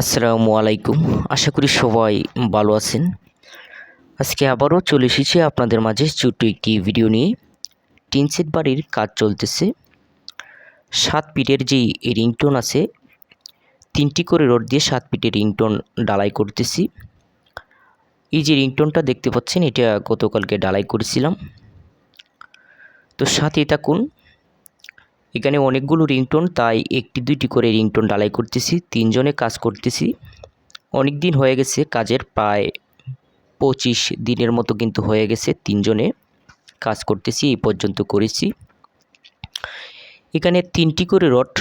আসসালামু আলাইকুম। আশা করি সবাই ভালো আছেন। আজকে আবারও চলে এসেছি আপনাদের মাঝে ছোট্ট একটি ভিডিও নিয়ে। টিনসেট বাড়ির কাজ চলতেছে। সাত পিটের যেই রিংটোন আছে, তিনটি করে রড দিয়ে সাত পিটের রিংটোন ডালাই করতেছি। এই যে রিংটোনটা দেখতে পাচ্ছেন, এটা গতকালকে ডালাই করেছিলাম। তো সাথে থাকুন এখানে অনেকগুলো রিংটোন, তাই একটি, দুইটি করে রিংটোন ডালাই করতেছি, তিনজনে কাজ করতেছি। অনেক দিন হয়ে গেছে, কাজের প্রায় পঁচিশ দিনের মতো কিন্তু হয়ে গেছে, তিনজনে কাজ করতেছি, এই পর্যন্ত করেছি। এখানে তিনটি করে রড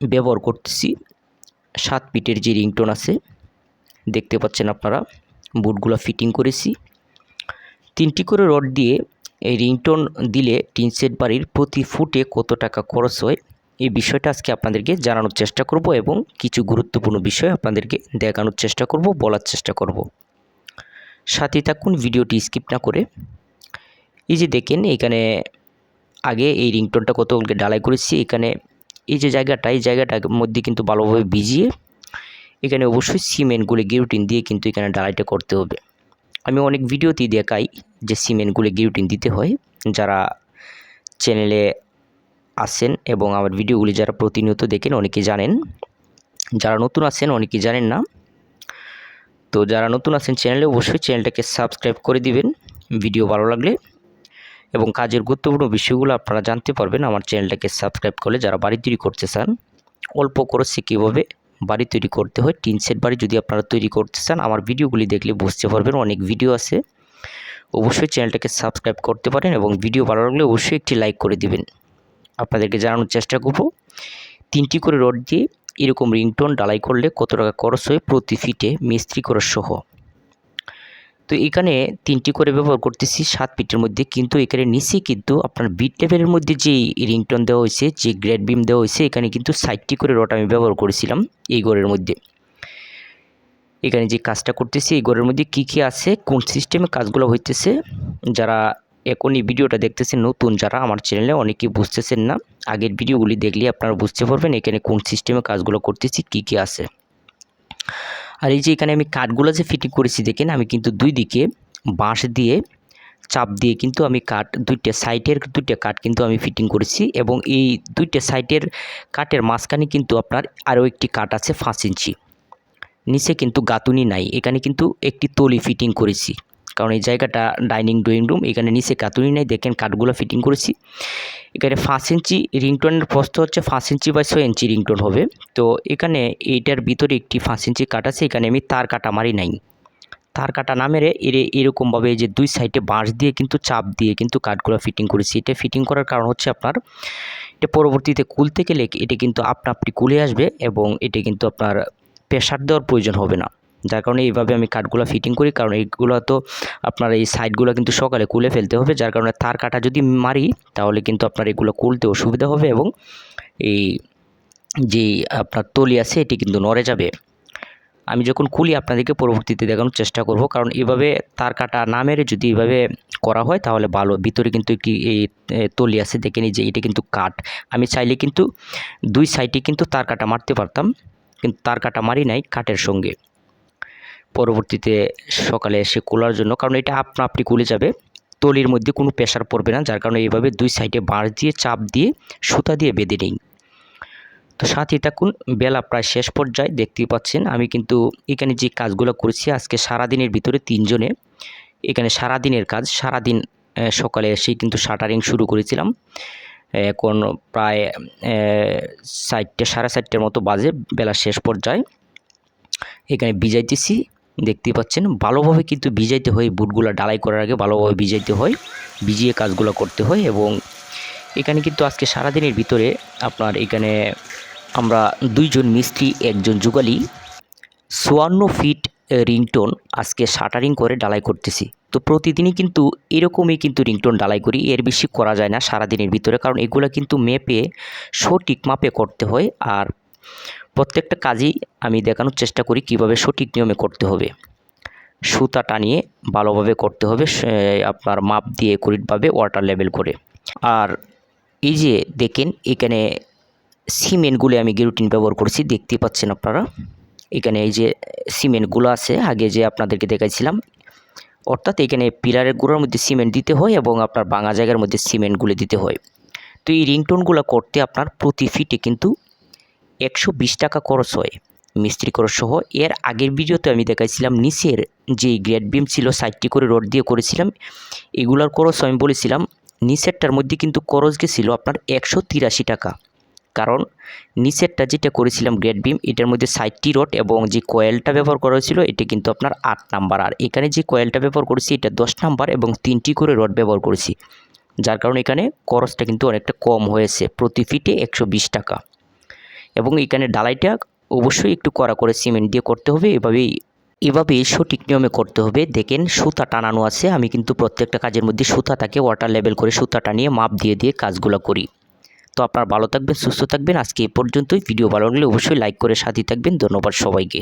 ব্যবহার করতেছি, সাত পিটের যে রিংটোন আছে, দেখতে পাচ্ছেন আপনারা, বুটগুলো ফিটিং করেছি। তিনটি করে রড দিয়ে এই রিংটোন দিলে টিনসেট বাড়ির প্রতি ফুটে কত টাকা খরচ হয়, এই বিষয়টা আজকে আপনাদেরকে জানানোর চেষ্টা করব এবং কিছু গুরুত্বপূর্ণ বিষয় আপনাদেরকে দেখানোর চেষ্টা করব, বলার চেষ্টা করব। সাথে থাকুন, ভিডিওটি স্কিপ না করে। এই যে দেখেন, এখানে আগে এই রিংটোনটা কতগুলোকে ডালাই করেছি, এখানে এই যে জায়গাটা, এই জায়গাটার মধ্যে কিন্তু ভালোভাবে ভিজিয়ে এখানে অবশ্যই সিমেন্টগুলো গিরুটিন দিয়ে কিন্তু এখানে ডালাইটা করতে হবে। আমি অনেক ভিডিওতেই দেখাই যে সিমেন্টগুলি গিরুটিন দিতে হয়, যারা চ্যানেলে আসেন এবং আমার ভিডিওগুলি যারা প্রতিনিয়ত দেখেন অনেকে জানেন। যারা নতুন আছেন অনেকে জানেন না। তো যারা নতুন আছেন চ্যানেলে অবশ্যই চ্যানেলটাকে সাবস্ক্রাইব করে দিবেন, ভিডিও ভালো লাগলে। এবং কাজের গুরুত্বপূর্ণ বিষয়গুলো আপনারা জানতে পারবেন আমার চ্যানেলটাকে সাবস্ক্রাইব করলে যারা বাড়ি তৈরি করতে চান, অল্প খরচে কীভাবে বাড়ি তৈরি করতে হয়, টিন সেট বাড়ি যদি আপনারা তৈরি করতে চান, আমার ভিডিওগুলি দেখলে বুঝতে পারবেন, অনেক ভিডিও আছে। অবশ্যই চ্যানেলটাকে সাবস্ক্রাইব করতে পারেন এবং ভিডিও ভালো লাগলে অবশ্যই একটি লাইক করে দিবেন। আপনাদেরকে জানানোর চেষ্টা করব, তিনটি করে রড দিয়ে এরকম রিংটোন ডালাই করলে কত টাকা খরচ হয় প্রতি ফিটে মিস্ত্রি করার সহ। তো এখানে তিনটি করে ব্যবহার করতেছি, সাত ফিটের মধ্যে। কিন্তু এখানে নিচে কিন্তু আপনার বিট লেভেলের মধ্যে যে রিংটোন দেওয়া হয়েছে, যে গ্রেড বিম দেওয়া হয়েছে, এখানে কিন্তু সাইটটি করে রড আমি ব্যবহার করেছিলাম এই ঘরের মধ্যে। এখানে যে কাজটা করতেছি, এই ঘরের মধ্যে কি কি আছে, কোন সিস্টেমে কাজগুলো হইতেছে, যারা এখন এই ভিডিওটা দেখতেছেন, নতুন যারা আমার চ্যানেলে অনেকেই বুঝতেছেন না। আগের ভিডিওগুলি দেখলে আপনারা বুঝতে পারবেন এখানে কোন সিস্টেমে কাজগুলো করতেছি, কি কি আছে। আর এই যে এখানে আমি কাঠগুলো যে ফিটিং করেছি, দেখেন আমি কিন্তু দুই দিকে বাঁশ দিয়ে, চাপ দিয়ে কিন্তু আমি কাঠ, দুইটা সাইডের দুইটা কাঠ কিন্তু আমি ফিটিং করেছি এবং এই দুইটা সাইডের কাঠের মাঝখানে কিন্তু আপনার আরও একটি কাঠ আছে পাঁচ ইঞ্চি। নিচে কিন্তু গাতুনি নাই। এখানে কিন্তু একটি তলি ফিটিং করেছি। কারণ এই জায়গাটা ডাইনিং ড্রয়িং রুম এখানে নিচে কাতুনি নাই। দেখেন কাঠগুলো ফিটিং করেছি। এখানে পাঁচ ইঞ্চি রিংটোনের প্রস্থ হচ্ছে পাঁচ ইঞ্চি বা ছয় ইঞ্চি রিংটোন হবে। তো এখানে এইটার ভিতরে একটি পাঁচ ইঞ্চি কাট আছে। এখানে আমি তার কাটা মারি নাই। তার কাটা না মেরে এর এরকমভাবে যে দুই সাইডে বাঁশ দিয়ে কিন্তু চাপ দিয়ে কিন্তু কাঠগুলো ফিটিং করেছি। এটা ফিটিং করার কারণ হচ্ছে আপনার, এটা পরবর্তীতে কুলতে গেলে এটা কিন্তু আপনা আপনি কুলে আসবে এবং এটা কিন্তু আপনার প্রেশার দেওয়ার প্রয়োজন হবে না। যার কারণে এইভাবে আমি কাঠগুলো ফিটিং করি, কারণ এইগুলো তো আপনার এই সাইডগুলো কিন্তু সকালে কুলে ফেলতে হবে, যার কারণে তার কাটা যদি মারি, তাহলে কিন্তু আপনার এগুলো কুলতে অসুবিধা হবে এবং এই যে আপনার তলি আছে, এটি কিন্তু নড়ে যাবে। আমি যখন খুলি, আপনাদেরকে পরবর্তীতে দেখানোর চেষ্টা করব, কারণ এভাবে তার কাটা না মেরে যদি এভাবে করা হয়, তাহলে ভালো। ভিতরে কিন্তু একটি এই তলি আছে, দেখে নিই যে এটা কিন্তু কাঠ। আমি চাইলে কিন্তু দুই সাইডে কিন্তু তার কাটা মারতে পারতাম। কিন্তু তার কাটা মারি নাই কাঠের সঙ্গে। পরবর্তীতে সকালে এসে কোলার জন্য, কারণ এটা আপনা আপনি কুলে যাবে, তলির মধ্যে কোনো প্রেশার পড়বে না, যার কারণে এইভাবে দুই সাইডে বাঁশ দিয়ে, চাপ দিয়ে, সুতা দিয়ে বেঁধে নিই তো সাথে থাকুন, বেলা প্রায় শেষ পর্যায়ে দেখতেই পাচ্ছেন, আমি কিন্তু এখানে যে কাজগুলো করেছি, আজকে সারাদিনের ভিতরে তিনজনে, এখানে সারাদিনের কাজ, সারাদিন সকালে এসেই কিন্তু শাটারিং শুরু করেছিলাম। এখন প্রায় চারটে, সাড়ে চারটের মতো বাজে, বেলা শেষ পর্যায়ে। এখানে ভিজাইতেছি, দেখতেই পাচ্ছেন, ভালোভাবে কিন্তু ভিজাইতে হয়, বুটগুলো ডালাই করার আগে ভালোভাবে ভিজাইতে হয়, ভিজিয়ে কাজগুলো করতে হয় এবং এখানে কিন্তু আজকে সারাদিনের ভিতরে আপনার এখানে আমরা দুইজন মিস্ত্রি, একজন যুগালি, চুয়ান্ন ফিট রিংটোন আজকে শাটারিং করে ডালাই করতেছি। তো প্রতিদিনই কিন্তু এরকমই কিন্তু রিংটোন ডালাই করি, এর বেশি করা যায় না সারাদিনের ভিতরে, কারণ এগুলো কিন্তু মেপে, সঠিক মাপে করতে হয় আর প্রত্যেকটা কাজই আমি দেখানোর চেষ্টা করি কীভাবে সঠিক নিয়মে করতে হবে। সুতা টানিয়ে ভালোভাবে করতে হবে আপনার মাপ দিয়ে কুড়িটভাবে ওয়াটার লেভেল করে। আর এই যে দেখেন, এখানে সিমেন্টগুলি আমি গেরুটিন ব্যবহার করছি দেখতে পাচ্ছেন আপনারা। এখানে এই যে সিমেন্টগুলো আছে, আগে যে আপনাদেরকে দেখাইছিলাম, অর্থাৎ এখানে পিলারের গুঁড়োর মধ্যে সিমেন্ট দিতে হয় এবং আপনার ভাঙা জায়গার মধ্যে সিমেন্টগুলো দিতে হয়। তো এই রিংটোনগুলো করতে আপনার প্রতি ফিটে কিন্তু একশো বিশ টাকা খরচ হয়, মিস্ত্রি খরচ সহ। এর আগের ভিডিওতে আমি দেখাইছিলাম নিচের যে গ্রেড বিম ছিল, সাইডটি করে রড দিয়ে করেছিলাম, এগুলোর খরচ আমি বলেছিলাম, নিচেরটার মধ্যে কিন্তু খরচ গেছিল আপনার একশো তিরাশি টাকা। কারণ নিচেরটা যেটা করেছিলাম গ্রেড বিম এটার মধ্যে সাইডটি রড এবং যে কয়েলটা ব্যবহার করা হয়েছিল, এটা কিন্তু আপনার আট নাম্বার। আর এখানে যে কয়েলটা ব্যবহার করেছি, এটা দশ নাম্বার এবং তিনটি করে রড ব্যবহার করেছি। যার কারণে এখানে খরচটা কিন্তু অনেকটা কম হয়েছে, প্রতি ফিটে একশো বিশ টাকা। এবং এখানে ডালাইটা অবশ্যই একটু কড়া করে সিমেন্ট দিয়ে করতে হবে, এভাবেই এভাবে সঠিক নিয়মে করতে হবে। দেখেন, সুতা টানানো আছে, আমি কিন্তু প্রত্যেকটা কাজের মধ্যে সুতাটাকে ওয়াটার লেভেল করে সুতা টানিয়ে মাপ দিয়ে দিয়ে কাজগুলো করি। তো আপনার ভালো থাকবেন, সুস্থ থাকবেন। আজকে এই পর্যন্তই। ভিডিও ভালো লাগলে অবশ্যই লাইক করে সাথে থাকবেন। ধন্যবাদ সবাইকে।